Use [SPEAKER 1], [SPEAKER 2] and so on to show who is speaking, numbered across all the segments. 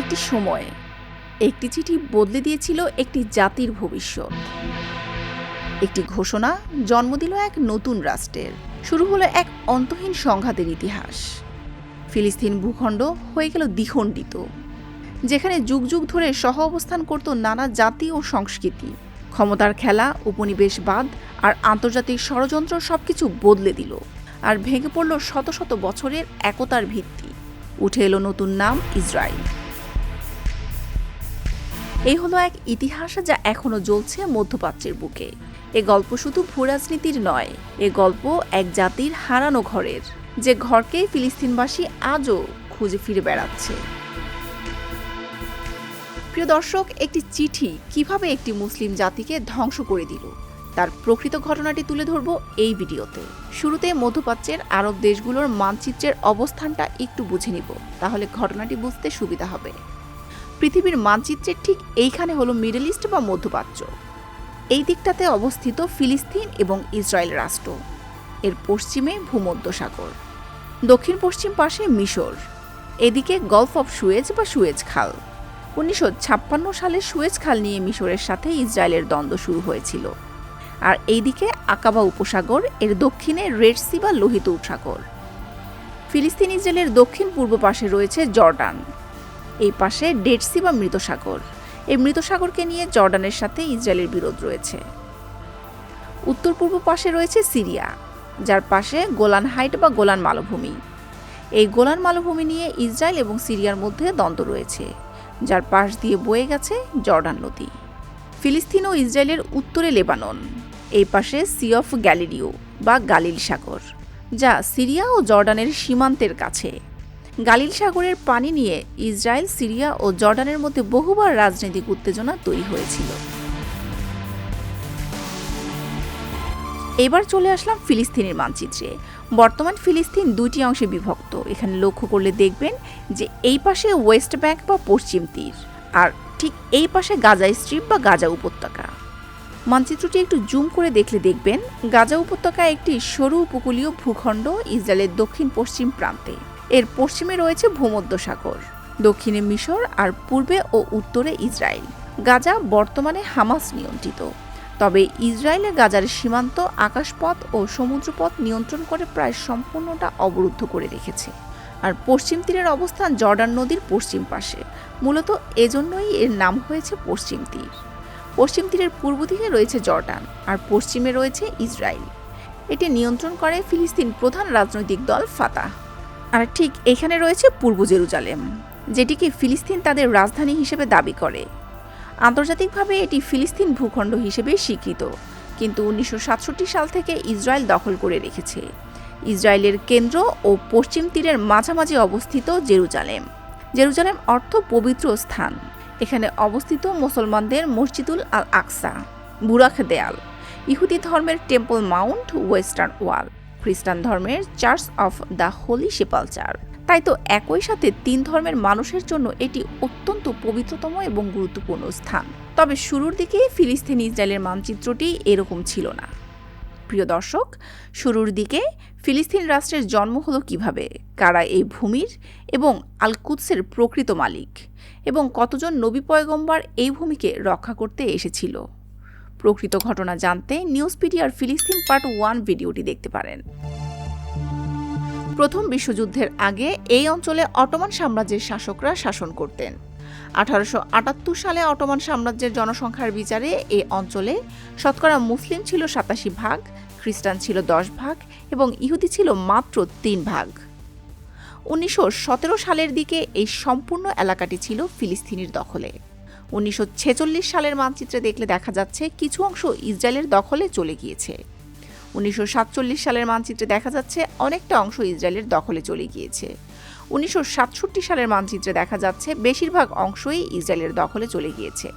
[SPEAKER 1] একটি সময়, একটি চিঠি বদলে দিয়েছিল একটি জাতির ভবিষ্যৎ। একটি ঘোষণা জন্ম দিল এক নতুন রাষ্ট্রের। শুরু হলো এক অন্তহীন সংঘাতের ইতিহাস। ফিলিস্তিন ভূখণ্ড হয়ে গেল দ্বিখণ্ডিত, যেখানে যুগ যুগ ধরে সহ অবস্থান করত নানা জাতি ও সংস্কৃতি। ক্ষমতার খেলা, উপনিবেশবাদ আর আন্তর্জাতিক ষড়যন্ত্র সবকিছু বদলে দিল আর ভেঙে পড়ল শত শত বছরের একতার ভিত্তি। উঠে এলো নতুন নাম ইসরায়েল। এই হলো এক ইতিহাস যা এখনও জ্বলছে মধ্যপ্রাচ্যের বুকে। এ গল্প শুধু ভূরাজনীতির নয়, এ গল্প এক জাতির হারানো ঘরের, যে ঘরকে ফিলিস্তিনবাসী আজও খুঁজে ফিরে বেড়াচ্ছে। প্রিয় দর্শক, একটি চিঠি কীভাবে একটি মুসলিম জাতিকে ধ্বংস করে দিল, তার প্রকৃত ঘটনাটি তুলে ধরব এই ভিডিওতে। শুরুতে মধ্যপ্রাচ্যের আরব দেশগুলোর মানচিত্রের অবস্থানটা একটু বুঝে নিব, তাহলে ঘটনাটি বুঝতে সুবিধা হবে। পৃথিবীর মানচিত্রের ঠিক এইখানে হলো মিডল ইস্ট বা মধ্যপ্রাচ্য। এই দিকটাতে অবস্থিত ফিলিস্তিন এবং ইসরায়েল রাষ্ট্র। এর পশ্চিমে ভূমধ্যসাগর দক্ষিণ পশ্চিম পাশে মিশর, এদিকে গলফ অফ সুয়েজ বা সুয়েজ খাল। উনিশশো ছাপ্পান্ন সালে সুয়েজ খাল নিয়ে মিশরের সাথে ইসরায়েলের দ্বন্দ্ব শুরু হয়েছিল। আর এইদিকে আকাবা উপসাগর, এর দক্ষিণে রেড সি বা লোহিত উপসাগর। ফিলিস্তিন ইসরায়েলের দক্ষিণ পূর্ব পাশে রয়েছে জর্ডান। এই পাশে ডেড সি বা মৃত সাগর। এই মৃত সাগরকে নিয়ে জর্ডানের সাথে ইসরায়েলের বিরোধ রয়েছে। উত্তর পূর্ব পাশে রয়েছে সিরিয়া, যার পাশে গোলান হাইট বা গোলান মালভূমি। এই গোলান মালভূমি নিয়ে ইসরায়েল এবং সিরিয়ার মধ্যে দ্বন্দ্ব রয়েছে, যার পাশ দিয়ে বয়ে গেছে জর্ডান নদী। ফিলিস্তিন ও ইসরায়েলের উত্তরে লেবানন, এই পাশে সি অফ গ্যালিলিও বা গালিল সাগর, যা সিরিয়া ও জর্ডানের সীমান্তের কাছে। গালিল সাগরের পানি নিয়ে ইসরায়েল, সিরিয়া ও জর্ডানের মধ্যে বহুবার রাজনৈতিক উত্তেজনা তৈরি হয়েছিল। এবার চলে আসলাম ফিলিস্তিনের মানচিত্রে। বর্তমান ফিলিস্তিন দুইটি অংশে বিভক্ত। এখানে লক্ষ্য করলে দেখবেন যে এই পাশে ওয়েস্ট ব্যাংক বা পশ্চিম তীর, আর ঠিক এই পাশে গাজা স্ট্রিপ বা গাজা উপত্যকা। মানচিত্রটি একটু জুম করে দেখলে দেখবেন, গাজা উপত্যকা একটি সরু উপকূলীয় ভূখণ্ড ইসরায়েলের দক্ষিণ পশ্চিম প্রান্তে। এর পশ্চিমে রয়েছে ভূমধ্যসাগর দক্ষিণে মিশর আর পূর্বে ও উত্তরে ইসরায়েল। গাজা বর্তমানে হামাস নিয়ন্ত্রিত। তবে ইসরায়েলে গাজার সীমান্ত, আকাশপথ ও সমুদ্রপথ নিয়ন্ত্রণ করে প্রায় সম্পূর্ণটা অবরুদ্ধ করে রেখেছে। আর পশ্চিম তীরের অবস্থান জর্ডান নদীর পশ্চিম পাশে। মূলত এজন্যই এর নাম হয়েছে পশ্চিম তীর। পশ্চিম তীরের পূর্ব দিকে রয়েছে জর্ডান আর পশ্চিমে রয়েছে ইসরায়েল। এটি নিয়ন্ত্রণ করে ফিলিস্তিন প্রধান রাজনৈতিক দল ফাতাহ। আর ঠিক এখানে রয়েছে পূর্ব জেরুজালেম যেটিকে ফিলিস্তিন তাদের রাজধানী হিসেবে দাবি করে। আন্তর্জাতিকভাবে এটি ফিলিস্তিন ভূখণ্ড হিসেবে স্বীকৃত, কিন্তু উনিশশো সাতষট্টি সাল থেকে ইসরায়েল দখল করে রেখেছে। ইসরায়েলের কেন্দ্র ও পশ্চিম তীরের মাঝামাঝি অবস্থিত জেরুজালেম। জেরুজালেম অর্থ পবিত্র স্থান। এখানে অবস্থিত মুসলমানদের মসজিদুল আল আকসা বুরাক দেয়াল, ইহুদি ধর্মের টেম্পল মাউন্ট ওয়েস্টার্ন ওয়াল। খ্রিস্টান ধর্মের church of the holy sepulchre তাই তো একই সাথে তিন ধর্মের মানুষের জন্য এটি অত্যন্ত পবিত্রতম এবং গুরুত্বপূর্ণ স্থান। তবে শুরুর দিকে ফিলিস্তিন ইসরায়েলের মানচিত্রটি এরকম ছিল না। প্রিয় দর্শক, শুরুর দিকে ফিলিস্তিন রাষ্ট্রের জন্ম হলো কীভাবে, কারা এই ভূমির এবং আলকুৎসের প্রকৃত মালিক, এবং কতজন নবী পয়গম্বার এই ভূমিকে রক্ষা করতে এসেছিল? প্রকৃত ঘটনা জানতে নিউজপিডিয়ার ফিলিস্তিন পার্ট ওয়ান ভিডিওটি দেখতে পারেন। প্রথম বিশ্বযুদ্ধের আগে এই অঞ্চলে অটোমান সাম্রাজ্যের শাসকরা শাসন করতেন। আঠারোশো আটাত্তর সালে অটোমান সাম্রাজ্যের জনসংখ্যার বিচারে এই অঞ্চলে শতকরা মুসলিম ছিল সাতাশি ভাগ, খ্রিস্টান ছিল দশ ভাগ এবং ইহুদি ছিল মাত্র তিন ভাগ। উনিশশো সতেরো সালের দিকে এই সম্পূর্ণ এলাকাটি ছিল ফিলিস্তিনির দখলে। উনিশশো ছেচল্লিশ সালের মানচিত্রে দেখলে দেখা যাচ্ছে কিছু অংশ ইসরায়েলের দখলে চলে গিয়েছে। উনিশশো সাতচল্লিশ সালের মানচিত্রে দেখা যাচ্ছে অনেকটা অংশ ইসরায়েলের দখলে চলে গিয়েছে। উনিশশো সাতষট্টি সালের মানচিত্রে দেখা যাচ্ছে বেশিরভাগ অংশই ইসরায়েলের দখলে চলে গিয়েছে।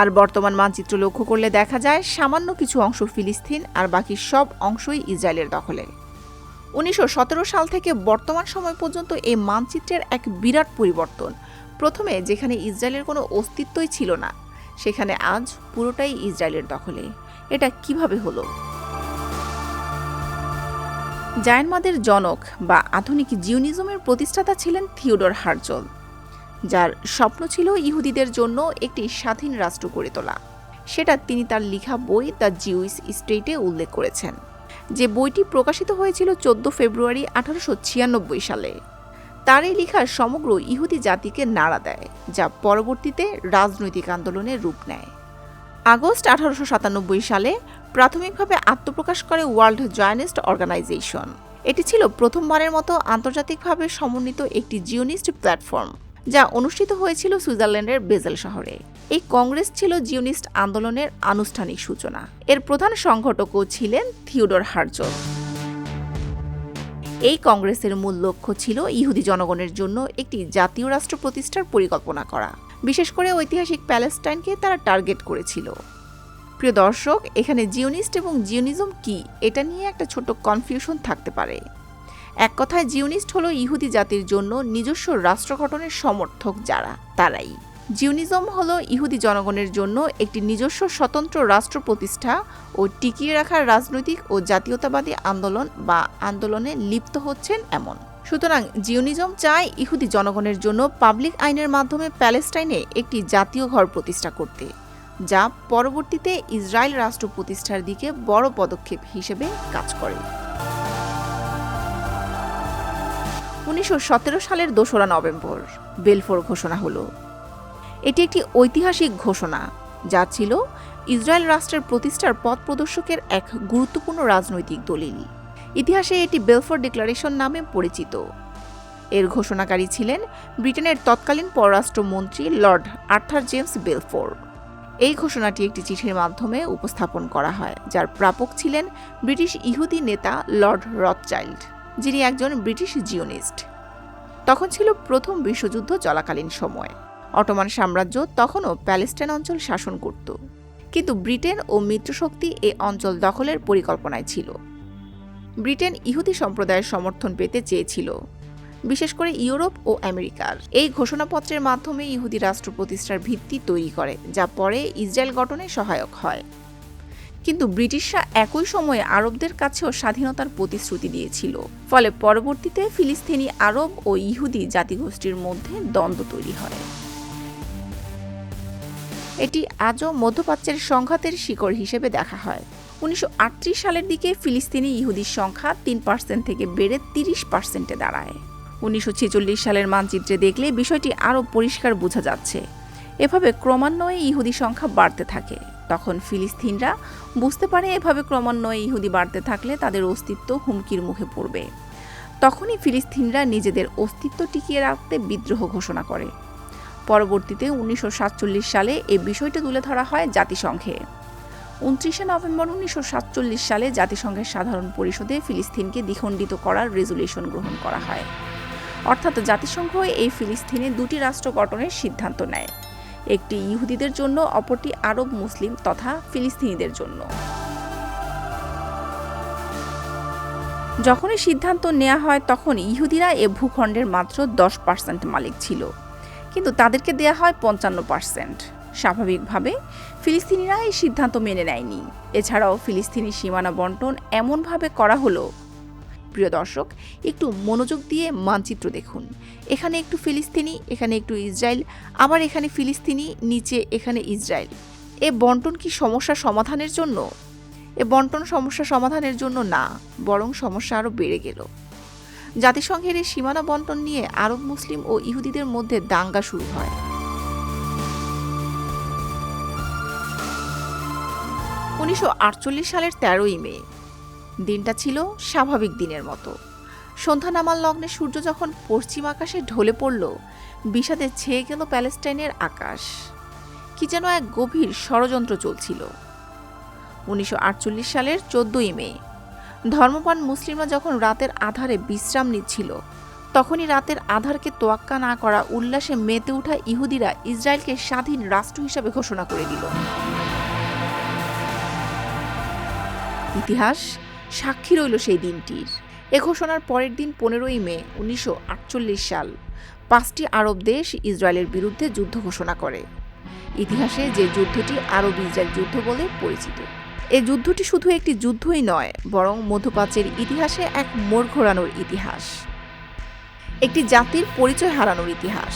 [SPEAKER 1] আর বর্তমান মানচিত্র লক্ষ্য করলে দেখা যায় সামান্য কিছু অংশ ফিলিস্তিন আর বাকি সব অংশই ইসরায়েলের দখলে। উনিশশো সতেরো সাল থেকে বর্তমান সময় পর্যন্ত এই মানচিত্রের এক বিরাট পরিবর্তন। প্রথমে যেখানে ইসরায়েলের কোনো অস্তিত্বই ছিল না, সেখানে আজ পুরোটাই ইসরায়েলের দখলে। এটা কীভাবে হলো? জায়নমাদের জনক বা আধুনিক জিউনিজমের প্রতিষ্ঠাতা ছিলেন থিওডর হার্জল, যার স্বপ্ন ছিল ইহুদিদের জন্য একটি স্বাধীন রাষ্ট্র গড়ে তোলা। সেটা তিনি তার লিখা বই দ্য জিউইস স্টেটে উল্লেখ করেছেন, যে বইটি প্রকাশিত হয়েছিল চোদ্দ ফেব্রুয়ারি আঠারোশো ছিয়ানব্বই সালে। তার এই লেখা সমগ্র ইহুদি জাতিকে নাড়া দেয়, যা পরবর্তীতে রাজনৈতিক আন্দোলনের রূপ নেয়। আগস্ট আঠারোশো সাতানব্বই সালে প্রাথমিকভাবে আত্মপ্রকাশ করে ওয়ার্ল্ড জয়নিস্ট অর্গানাইজেশন। এটি ছিল প্রথমবারের মতো আন্তর্জাতিকভাবে সমন্বিত একটি জিওনিস্ট প্ল্যাটফর্ম, যা অনুষ্ঠিত হয়েছিল সুইজারল্যান্ডের বেজেল শহরে। এই কংগ্রেস ছিল জিওনিস্ট আন্দোলনের আনুষ্ঠানিক সূচনা। এর প্রধান সংগঠকও ছিলেন থিওডর হার্জল এই কংগ্রেসের মূল লক্ষ্য ছিল ইহুদি জনগণের জন্য একটি জাতীয় রাষ্ট্র প্রতিষ্ঠার পরিকল্পনা করা। বিশেষ করে ঐতিহাসিক প্যালেস্টাইনকে তারা টার্গেট করেছিল। প্রিয় দর্শক, এখানে জিওনিস্ট এবং জিওনিজম কি, এটা নিয়ে একটা ছোট কনফিউশন থাকতে পারে। এক কথায়, জিওনিস্ট হলো ইহুদি জাতির জন্য নিজস্ব রাষ্ট্র গঠনের সমর্থক যারা, তারাই। জিওনিজম হলো ইহুদি জনগণের জন্য একটি নিজস্ব স্বতন্ত্র রাষ্ট্র প্রতিষ্ঠা ও টিকিয়ে রাখার রাজনৈতিক ও জাতীয়তাবাদী আন্দোলন বা আন্দোলনে লিপ্ত হচ্ছেন এমন। সুতরাং জিওনিজম চায় ইহুদি জনগণের জন্য পাবলিক আইনের মাধ্যমে প্যালেস্টাইনে একটি জাতীয় ঘর প্রতিষ্ঠা করতে, যা পরবর্তীতে ইসরায়েল রাষ্ট্র প্রতিষ্ঠার দিকে বড় পদক্ষেপ হিসেবে কাজ করে। উনিশশো সতেরো সালের দোসরা নভেম্বর, বেলফোর ঘোষণা হলো। এটি একটি ঐতিহাসিক ঘোষণা, যা ছিল ইসরায়েল রাষ্ট্রের প্রতিষ্ঠার পথ প্রদর্শকের এক গুরুত্বপূর্ণ রাজনৈতিক দলিল। ইতিহাসে এটি বেলফোর ডিক্লারেশন নামে পরিচিত। এর ঘোষণাকারী ছিলেন ব্রিটেনের তৎকালীন পররাষ্ট্রমন্ত্রী লর্ড আর্থার জেমস বেলফোর এই ঘোষণাটি একটি চিঠির মাধ্যমে উপস্থাপন করা হয়, যার প্রাপক ছিলেন ব্রিটিশ ইহুদি নেতা লর্ড রথচাইল্ড, যিনি একজন ব্রিটিশ জিওনিস্ট। তখন ছিল প্রথম বিশ্বযুদ্ধ চলাকালীন সময়। অটোমান সাম্রাজ্য তখনও প্যালেস্টাইন অঞ্চল শাসন করত। কিন্তু ব্রিটেন ও মিত্রশক্তি এই অঞ্চল দখলের পরিকল্পনায় ছিল। ব্রিটেন ইহুদি সম্প্রদায়ের সমর্থন পেতে চেয়েছিল, বিশেষ করে ইউরোপ ও আমেরিকার। এই ঘোষণাপত্রের মাধ্যমে ইহুদি রাষ্ট্র প্রতিষ্ঠার ভিত্তি তৈরি করে, যা পরে ইসরায়েল গঠনে সহায়ক হয়। কিন্তু ব্রিটিশরা একই সময়ে আরবদের কাছেও স্বাধীনতার প্রতিশ্রুতি দিয়েছিল, ফলে পরবর্তীতে ফিলিস্তিনি আরব ও ইহুদি জাতিগোষ্ঠীর মধ্যে দ্বন্দ্ব তৈরি হয়। এটি আজও মধ্যপ্রাচ্যের সংঘাতের শিকড় হিসেবে দেখা হয়। উনিশশো আটত্রিশ সালের দিকে ফিলিস্তিনি ইহুদির সংখ্যা তিন পার্সেন্ট থেকে বেড়ে তিরিশ পার্সেন্টে দাঁড়ায়। উনিশশো ছেচল্লিশ সালের মানচিত্রে দেখলে বিষয়টি আরও পরিষ্কার বোঝা যাচ্ছে। এভাবে ক্রমান্বয়ে ইহুদি সংখ্যা বাড়তে থাকে। তখন ফিলিস্তিনরা বুঝতে পারে এভাবে ক্রমান্বয়ে ইহুদি বাড়তে থাকলে তাদের অস্তিত্ব হুমকির মুখে পড়বে। তখনই ফিলিস্তিনরা নিজেদের অস্তিত্ব টিকিয়ে রাখতে বিদ্রোহ ঘোষণা করে। পরবর্তীতে উনিশশো সাতচল্লিশ সালে এ বিষয়টি তুলে ধরা হয় জাতিসংঘে। উনত্রিশে নভেম্বর উনিশশো সাতচল্লিশ সালে জাতিসংঘের সাধারণ পরিষদে ফিলিস্তিনকে দ্বিখণ্ডিত করার রেজুলেশন গ্রহণ করা হয়। অর্থাৎ জাতিসংঘ এই ফিলিস্তিনে দুটি রাষ্ট্র গঠনের সিদ্ধান্ত নেয়। একটি ইহুদিদের জন্য, অপরটি আরব মুসলিম তথা ফিলিস্তিনিদের জন্য। যখনই সিদ্ধান্ত নেওয়া হয় তখন ইহুদিরা এ ভূখণ্ডের মাত্র দশ পার্সেন্ট মালিক ছিল। কিন্তু তাদেরকে দেয়া হয় পঞ্চান্ন পার্সেন্ট। স্বাভাবিকভাবে ফিলিস্তিনিরা এই সিদ্ধান্ত মেনে নেয়নি। এছাড়াও ফিলিস্তিনি সীমানা বন্টন এমনভাবে করা হলো। প্রিয় দর্শক, একটু মনোযোগ দিয়ে মানচিত্র দেখুন। এখানে একটু ফিলিস্তিনি, এখানে একটু ইসরায়েল, আবার এখানে ফিলিস্তিনি, নিচে এখানে ইসরায়েল। এ বন্টন কি সমস্যা সমাধানের জন্য? এ বন্টন সমস্যা সমাধানের জন্য না, বরং সমস্যা আরও বেড়ে গেল। জাতিসংঘের এই সীমানা বন্টন নিয়ে আরব মুসলিম ও ইহুদিদের মধ্যে দাঙ্গা শুরু হয়। উনিশশো আটচল্লিশ সালের তেরোই মে। দিনটা ছিল স্বাভাবিক দিনের মতো। সন্ধ্যা নামার লগ্নে সূর্য যখন পশ্চিম আকাশে ঢলে পড়ল, বিষাদে ছেয়ে গেল প্যালেস্টাইনের আকাশ। কি যেন এক গভীর ষড়যন্ত্র চলছিল। উনিশশো আটচল্লিশ সালের চোদ্দই মে। ধর্মপান মুসলিমরা যখন রাতের আধারে বিশ্রাম নিচ্ছিল, তখনই রাতের আধারকে তোয়াক্কা না করা উল্লাসে মেতে ওঠা ইহুদিরা ইসরায়েলকে স্বাধীন রাষ্ট্র হিসাবে ঘোষণা করে দিল। ইতিহাস সাক্ষী রইল সেই দিনটির। এ ঘোষণার পরের দিন পনেরোই মে উনিশশো আটচল্লিশ সাল পাঁচটি আরব দেশ ইসরায়েলের বিরুদ্ধে যুদ্ধ ঘোষণা করে। ইতিহাসে যে যুদ্ধটি আরব ইসরায়েল যুদ্ধ বলে পরিচিত। এই যুদ্ধটি শুধু একটি যুদ্ধই নয়, বরং মধ্যপ্রাচ্যের ইতিহাসে এক মোড় ঘোরানোর ইতিহাস। একটি জাতির পরিচয় হারানোর ইতিহাস।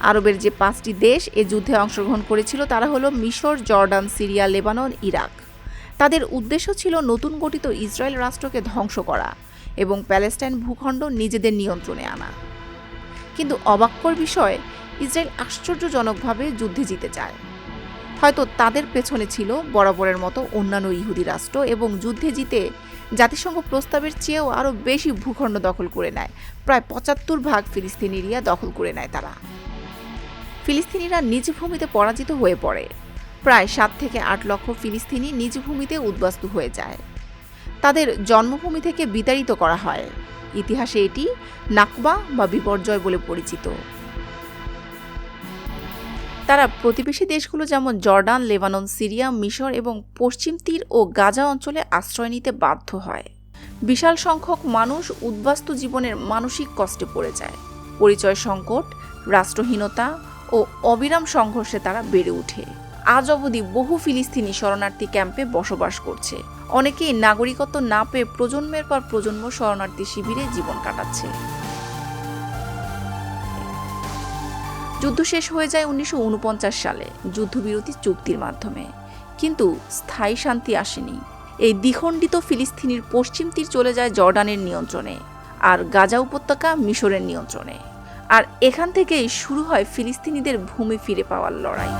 [SPEAKER 1] আরবের যে পাঁচটি দেশ এ যুদ্ধে অংশগ্রহণ করেছিল তারা হলো মিশর, জর্ডান, সিরিয়া, লেবানন, ইরাক। তাদের উদ্দেশ্য ছিল নতুন গঠিত ইসরায়েল রাষ্ট্রকে ধ্বংস করা এবং প্যালেস্টাইন ভূখণ্ড নিজেদের নিয়ন্ত্রণে আনা। কিন্তু অবাক্যর বিষয়, ইসরায়েল আশ্চর্যজনকভাবে যুদ্ধে জিতে যায়। হয়তো তাদের পেছনে ছিল বরাবরের মতো অন্যান্য ইহুদি রাষ্ট্র এবং যুদ্ধে জিতে জাতিসংঘ প্রস্তাবের চেয়েও আরও বেশি ভূখণ্ড দখল করে নেয়। প্রায় পঁচাত্তর ভাগ ফিলিস্তিনি এরিয়া দখল করে নেয় তারা। ফিলিস্তিনিরা নিজ ভূমিতে পরাজিত হয়ে পড়ে। প্রায় সাত থেকে আট লক্ষ ফিলিস্তিনি নিজ ভূমিতে উদ্বাস্তু হয়ে যায়। তাদের জন্মভূমি থেকে বিতাড়িত করা হয়। ইতিহাসে এটি নাকবা বা বিপর্যয় বলে পরিচিত। তারা প্রতিবেশী দেশগুলো যেমন জর্ডান, লেবানন, সিরিয়া, মিশর এবং পশ্চিম তীর ও গাজা অঞ্চলে আশ্রয় নিতে বাধ্য হয়। বিশাল সংখ্যক মানুষ উদ্বাস্তু জীবনের মানসিক কষ্টে পড়ে যায়। পরিচয় সংকট, রাষ্ট্রহীনতা ও অবিরাম সংঘর্ষে তারা বেড়ে ওঠে। আজ অবধি বহু ফিলিস্তিনি শরণার্থী ক্যাম্পে বসবাস করছে। অনেকেই নাগরিকত্ব না পেয়ে প্রজন্মের পর প্রজন্ম শরণার্থী শিবিরে জীবন কাটাচ্ছে। যুদ্ধ শেষ হয়ে যায় উনিশশো ঊনপঞ্চাশ সালে, যুদ্ধবিরতি চুক্তির মাধ্যমে। কিন্তু স্থায়ী শান্তি আসেনি। এই দ্বিখণ্ডিত ফিলিস্তিনির পশ্চিম তীর চলে যায় জর্ডানের নিয়ন্ত্রণে আর গাজা উপত্যকা মিশরের নিয়ন্ত্রণে। আর এখান থেকেই শুরু হয় ফিলিস্তিনিদের ভূমি ফিরে পাওয়ার লড়াই।